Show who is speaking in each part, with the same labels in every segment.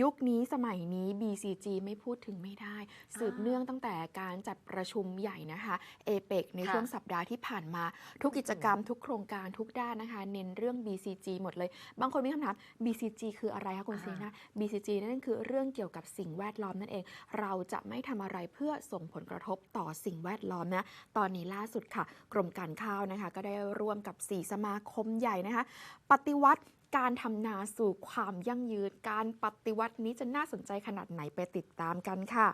Speaker 1: ยุคนี้สมัยนี้ BCG ไม่พูดถึงไม่ได้ สืบเนื่องตั้งแต่การจัดประชุมใหญ่นะคะเอเปกใน
Speaker 2: ค่ะ
Speaker 1: ช่วงสัปดาห์ที่ผ่านมา ทุกกิจกรรมทุกโครงการทุกด้านนะคะ เน้นเรื่อง BCG หมดเลย บางคนมีคำถาม BCG คืออะไรคะคุณ
Speaker 2: อ่า
Speaker 1: ซีนะ BCG นั่นคือเรื่องเกี่ยวกับสิ่งแวดล้อมนั่นเอง เราจะไม่ทำอะไรเพื่อส่งผลกระทบต่อสิ่งแวดล้อมนะตอนนี้ล่าสุดค่ะ กรมการข้าวนะคะ ก็ได้ร่วมกับ 4 สมาคมใหญ่นะคะ ปฏิวัติ การทำนาสู่ความยั่งยืน การปฏิวัตินี้จะน่าสนใจขนาดไหนไปติดตามกันค่ะ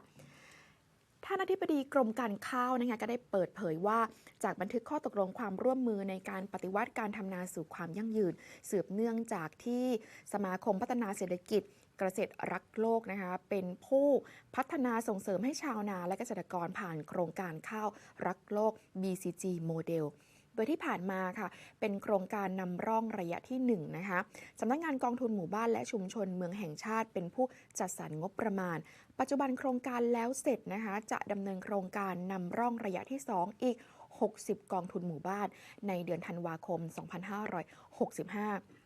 Speaker 1: ท่านอธิบดีกรมการข้าวนะคะก็ได้เปิดเผยว่า จากบันทึกข้อตกลงความร่วมมือในการปฏิวัติการทำนาสู่ความยั่งยืน สืบเนื่องจากที่สมาคมพัฒนาเศรษฐกิจเกษตรรักโลกนะคะเป็นผู้พัฒนาส่งเสริมให้ชาวนาและเกษตรกรผ่านโครงการข้าวรักโลก BCG โมเดล โดยที่ผ่านมาค่ะ เป็นโครงการนำร่องระยะที่ 1 นะคะสำนักงานกองทุนหมู่บ้านและชุมชนเมืองแห่งชาติ เป็นผู้จัดสรรงบประมาณ ปัจจุบันโครงการแล้วเสร็จนะคะจะดำเนินโครงการนำร่องระยะที่ 2 อีก 60 กองทุนหมู่บ้าน ในเดือนธันวาคม 2565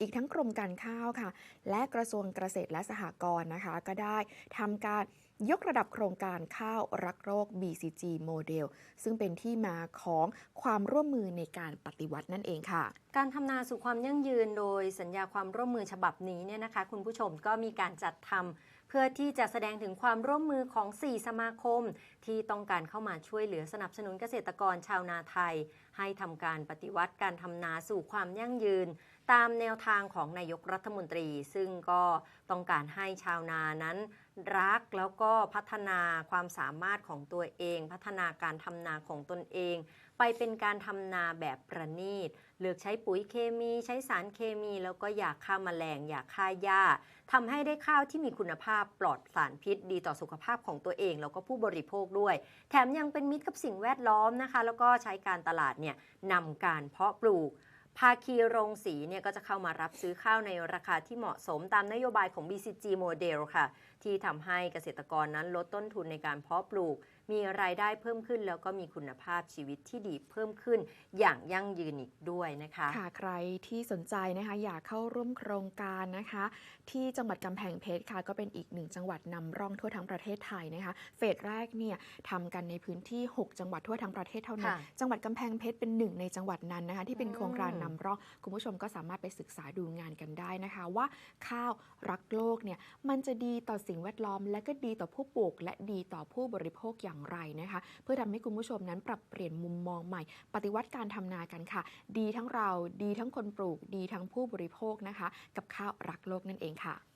Speaker 1: อีกทั้งกรมการข้าวค่ะ และกระทรวงเกษตรและสหกรณ์นะคะ ก็ได้ทำการยกระดับโครงการข้าวรักโรค BCG โมเดล ซึ่งเป็นที่มาของความร่วมมือในการปฏิวัตินั่นเองค่ะ
Speaker 2: การทำนาสู่ความยั่งยืนโดยสัญญาความร่วมมือฉบับนี้เนี่ยนะคะ คุณผู้ชมก็มีการจัดทำ เพื่อที่จะแสดงถึงความร่วมมือของ 4 สมาคม ที่ต้องการเข้ามาช่วยเหลือสนับสนุนเกษตรกรชาวนาไทย ให้ทำการปฏิวัติการทำนาสู่ความยั่งยืน ตามแนวทางของนายกรัฐมนตรี ซึ่งก็ ต้องการให้ชาวนานั้น รักแล้วก็พัฒนาความสามารถของตัวเอง พัฒนาการทำนาของตนเอง ไปเป็นการทำนาแบบประณีต เลือกใช้ปุ๋ยเคมีใช้สารเคมี แล้วก็อยากฆ่าแมลงอยากฆ่าหญ้าทำให้ได้ข้าวที่มีคุณภาพปลอดสารพิษ ดีต่อสุขภาพของตัวเอง แล้วก็ผู้บริโภคด้วย แถมยังเป็นมิตรกับสิ่งแวดล้อมนะคะ แล้วก็ใช้การตลาดเนี่ยนำการเพาะปลูก ภาคีโรงสีเนี่ยก็จะเข้ามารับซื้อข้าวในราคาที่เหมาะสมตามนโยบายของ BCG โมเดลค่ะ ที่ทำให้เกษตรกรนั้นลดต้นทุนในการเพาะปลูก มีรายได้เพิ่มขึ้น แล้วก็มีคุณภาพชีวิตที่ดีเพิ่มขึ้น อย่างยั่งยืนอีกด้วยนะคะ
Speaker 1: ค่ะใครที่สนใจนะคะอยากเข้าร่วมโครงการนะคะ ที่จังหวัดกำแพงเพชรค่ะ ก็เป็นอีกหนึ่งจังหวัดนำร่องทั่วทั้งประเทศไทยนะคะเฟสแรกเนี่ยทำกันในพื้นที่ 6 จังหวัดทั่วทั้งประเทศเท่านั้น
Speaker 2: ค่ะ
Speaker 1: จังหวัดกำแพงเพชรเป็นหนึ่งในจังหวัดนั้นนะคะ ที่เป็น
Speaker 2: อืม
Speaker 1: โครงการนำร่องคุณผู้ชมก็สามารถไปศึกษาดูงานกันได้นะคะ ว่าข้าวรักโลกเนี่ยมันจะดีต่อสิ่งแวดล้อม และก็ดีต่อผู้ปลูกและดีต่อผู้บริโภคอย่างไรนะคะ เพื่อทำให้คุณผู้ชมนั้นปรับเปลี่ยนมุมมองใหม่ ปฏิวัติการทำนากันค่ะ ดีทั้งเราดีทั้งคนปลูก ดีทั้งผู้บริโภคนะคะ กับข้าวรักโลกนั่นเองค่ะ